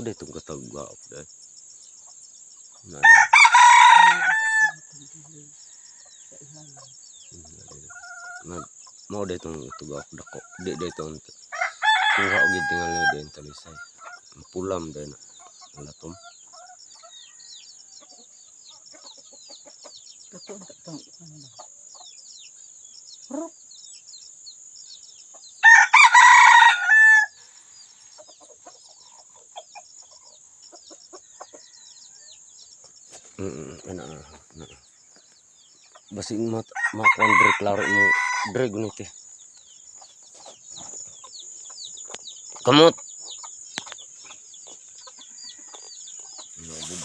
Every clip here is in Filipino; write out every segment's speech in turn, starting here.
Mao dito katagwa of dahil. Na di. Na mao dito tugwa of dako. Di dito kuha og gid tingali din talisay. Pulam din wala tom. Kato ang katong ano? Mm, ana ana. ana. Basing mat makuan dre klaro mo dre gunite. Kamot. Nabog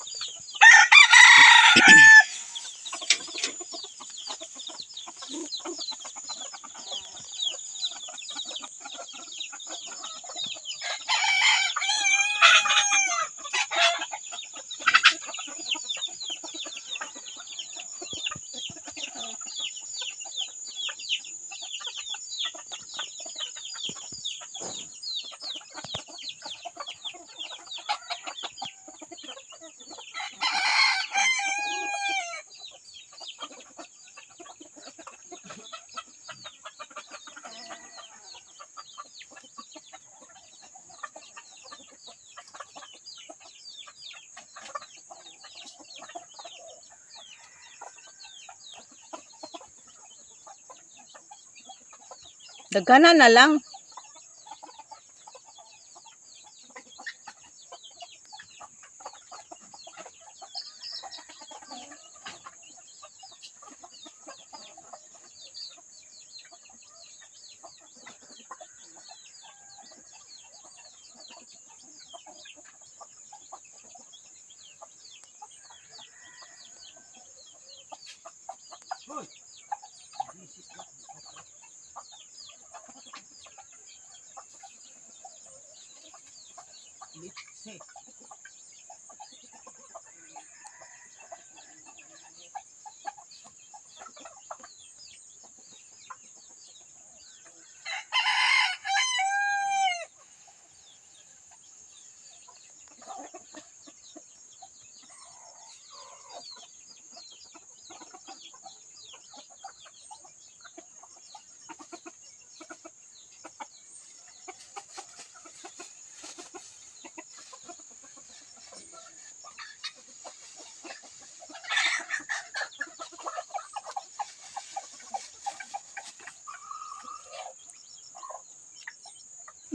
Dagana na lang. six.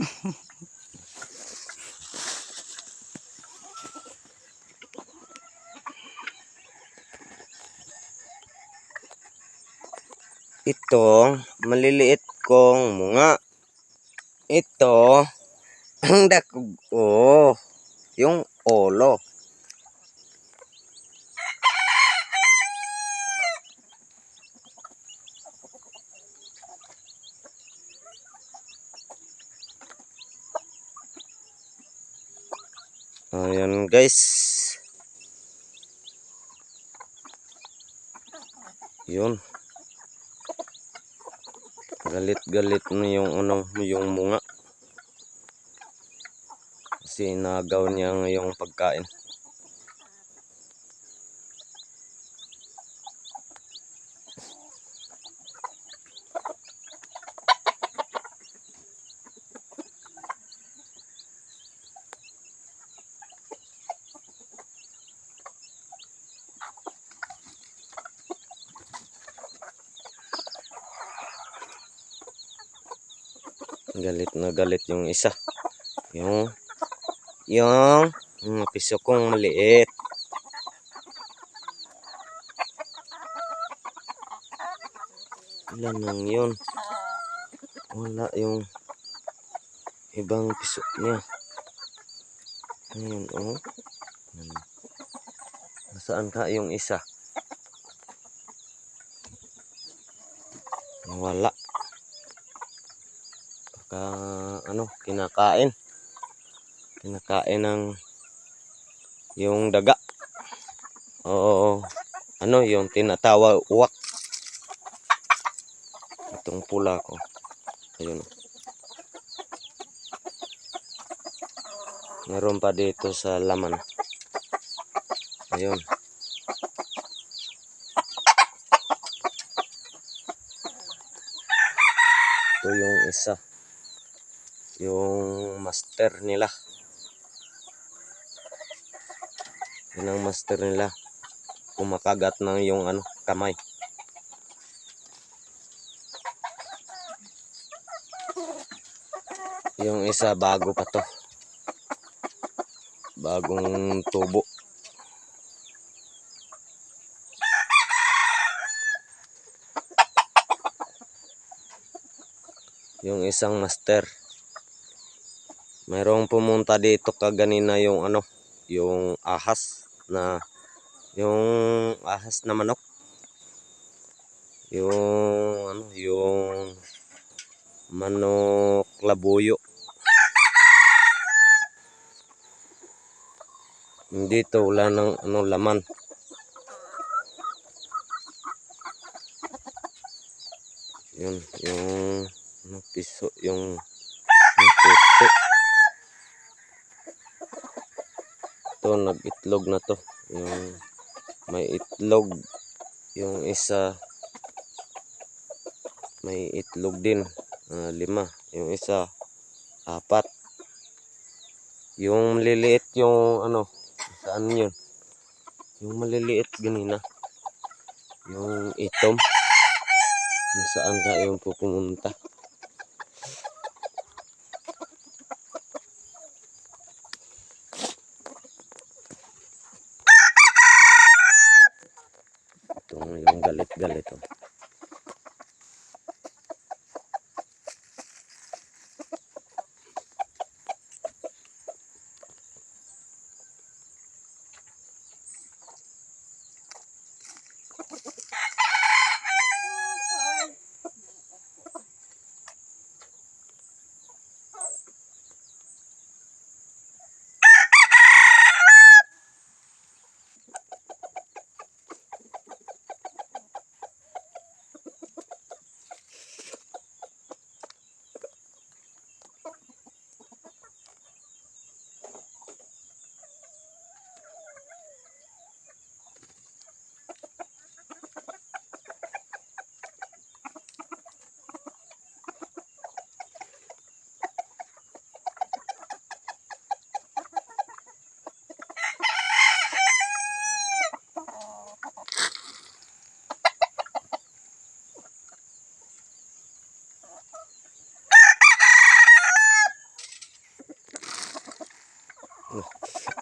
Itong maliliit kong munga. Ito ang dakog oh, yung olo. Guys. Yun. Galit-galit na yung ano, yung munga. Kasi nagaw niya yung pagkain. Galit na galit yung isa. Yung yung mga piso kong maliit. Ilan lang yun? Wala yung ibang piso niya. Ayun, oh. Nasaan ka yung isa? Wala ka ano kinakain. Kinakain ng yung daga. O ano yung tinatawa uwak itong pula ko. Ayun. Meron pa dito sa laman. Ayun. Ito yung isa. Yung master nila. Yan ang master nila. Kumakagat ng yung ano, kamay. Yung isa bago pa to. Bagong tubo. Yung isang master. Mayroong pumunta dito kaganina yung ano, yung ahas na yung ahas na manok. Yung ano, yung manok labuyo. Dito wala nang ano laman. Yun, yung ano, piso, yung, yung puti. Ito, nag-itlog na to. Yung may itlog. Yung isa, may itlog din. ah, lima. Yung isa, apat. Yung maliliit yung ano, saan yun? Yung maliliit ganina. Yung itom. Kung saan ka yung pupunta. Yung galit-galit. Oh.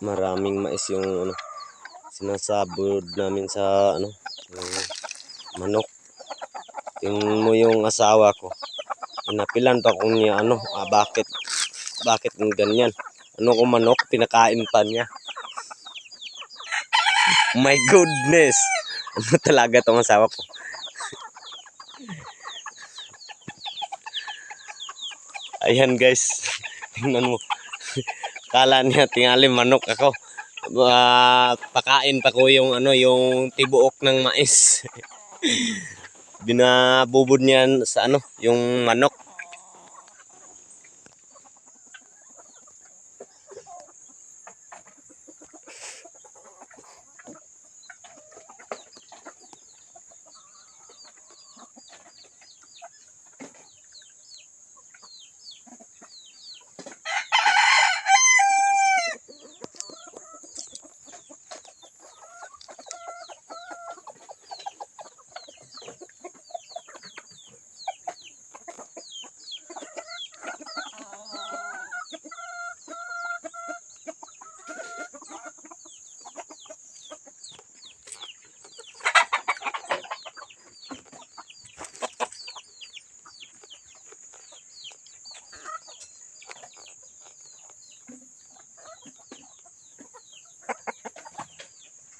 Maraming mais yung ano sinasabod namin sa ano yung manok. Tingnan mo yung asawa ko inapilan pa ko niya ano ah, bakit bakit ganyan? Ano ko manok pinakain pa niya? My goodness! Ano talaga tong asawa ko? Ayan guys. Tingnan mo Kala niya tingali manok ako. Ah, pakain pa ko yung ano yung tibuok ng mais. Binabubod niyan sa ano yung manok.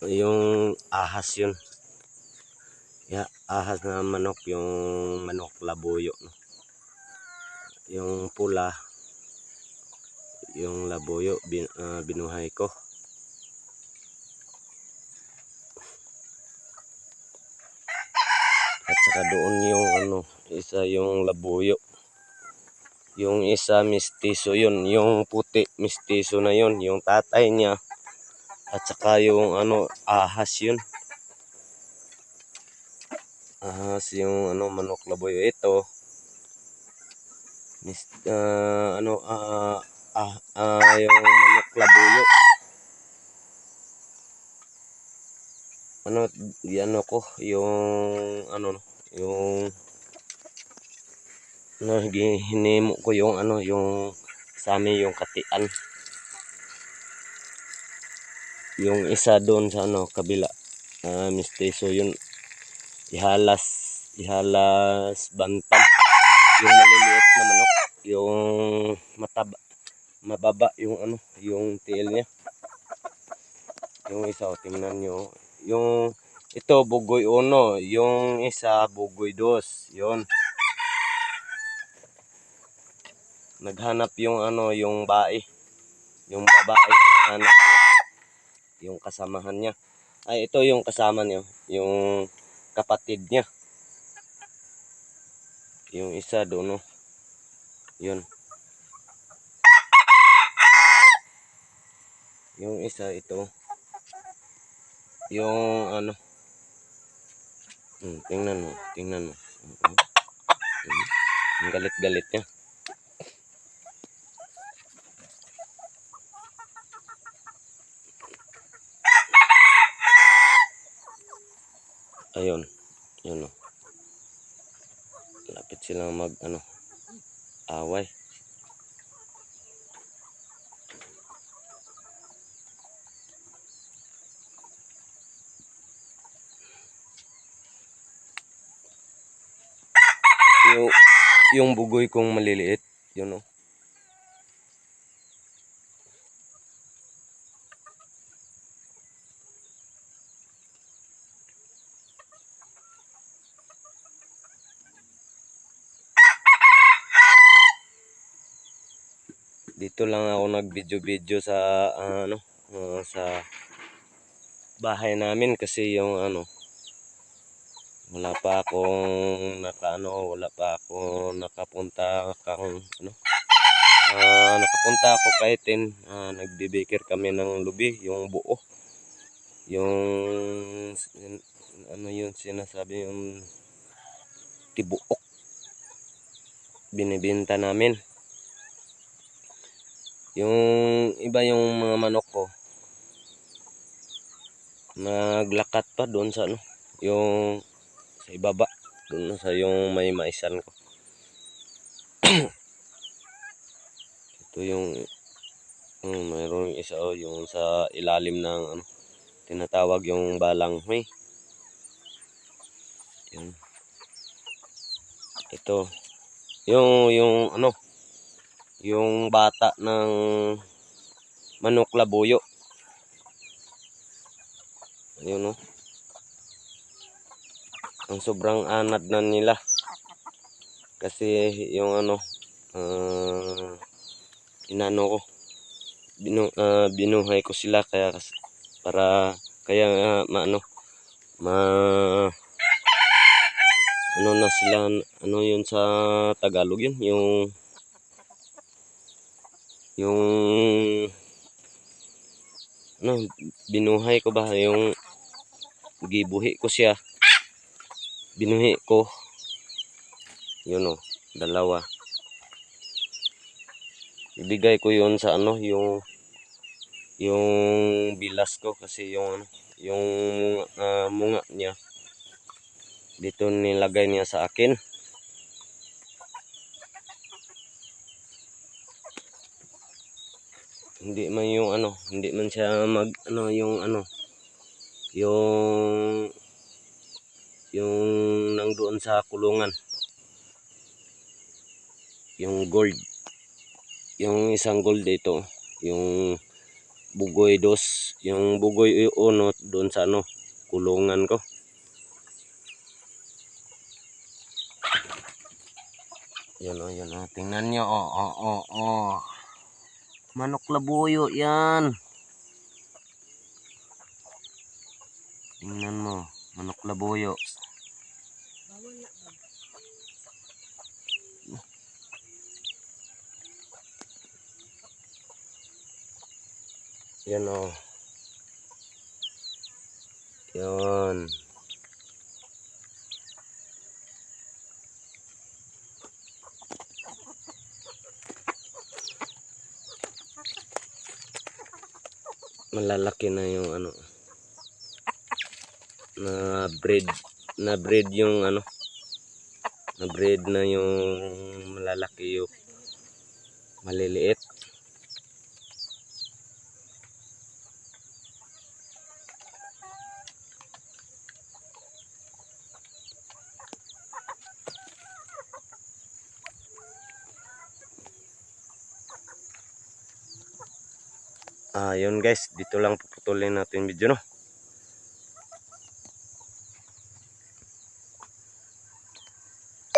Yung ahas yun. Ya, ahas na manok yung manok labuyo no. Yung pula yung labuyo bin, ah, binuhay ko. At saka doon yung ano, isa yung labuyo. Yung isa mistiso yun, yung puti mistiso na yun, yung tatay niya. At saka yung ano, ahas yun. Ahas yung ano, manok laboy. Ito, mis, ah, ano, ah, ah, ah, yung manok labuyo. Ano, ano ko, yung, ano, yung, ano, hinimo ko yung, ano, yung, sa yung katian. Yung isa doon sa, ano, kabila, ah, misteso yun, ihalas, ihalas bantam. Yung maliliit na manok, yung mataba, mababa yung, ano, yung tail niya. Yung isa, o, tingnan nyo, yung, ito, bugoy uno, yung isa, bugoy dos, yun. Naghanap yung ano, yung bae. Yung babae hinahanap niya. Yung kasamahan niya. Ay, ito yung kasama niya. Yung kapatid niya. Yung isa doon, no. Yun. Yung isa, ito. Yung ano. Hmm, tingnan mo. Tingnan mo. Hmm, hmm. Ang galit-galit niya. Ayun. Yun o. Lapit silang mag ano away. Yung, yung bugoy kong maliliit, yun o. lang ako nag-video-video sa ah, ano ah, sa bahay namin kasi yung ano wala pa akong nakaano wala pa ako nakapunta kang ano ah, nakapunta ako kay Tin ah, nagdibikir kami ng lubi yung buo. Yung ano yun sinasabi yung tibuok. Binibenta namin yung iba yung mga manok ko. Naglakat pa doon sa ano yung sa ibaba doon sa yung may maisan ko. Ito yung hmm, mayroong isa oh, yung sa ilalim ng ano tinatawag yung balang may. Yun. Ito. Yung yung ano yung bata ng manok labuyo. Ayun no. Ang sobrang anad na nila. Kasi yung ano, ah, inano ko, binu, ah, binuhay ko sila kaya para kaya ah, maano ma ano na sila ano yun sa Tagalog yun yung yung ano binuhay ko ba? Yung gibuhi ko siya. Binuhi ko. Yun o dalawa. Ibigay ko yun sa ano yung yung bilas ko kasi yung ano yung ah, munga niya. Dito nilagay niya sa akin hindi man yung ano, hindi man siya mag ano yung ano yung yung nang doon sa kulungan. Yung gold. Yung isang gold dito, yung bugoy dos, yung bugoy uno doon sa ano, kulungan ko. Yan o, yan o. Tingnan nyo, o, o, o, o. Manok labuyo, yan. Tingnan mo, manok labuyo. Yan o. Oh. Yan. Malalaki na yung ano. Na breed. Na breed yung ano. Na breed na yung malalaki yung maliliit. Ah, yun guys, dito lang puputulin natin video no.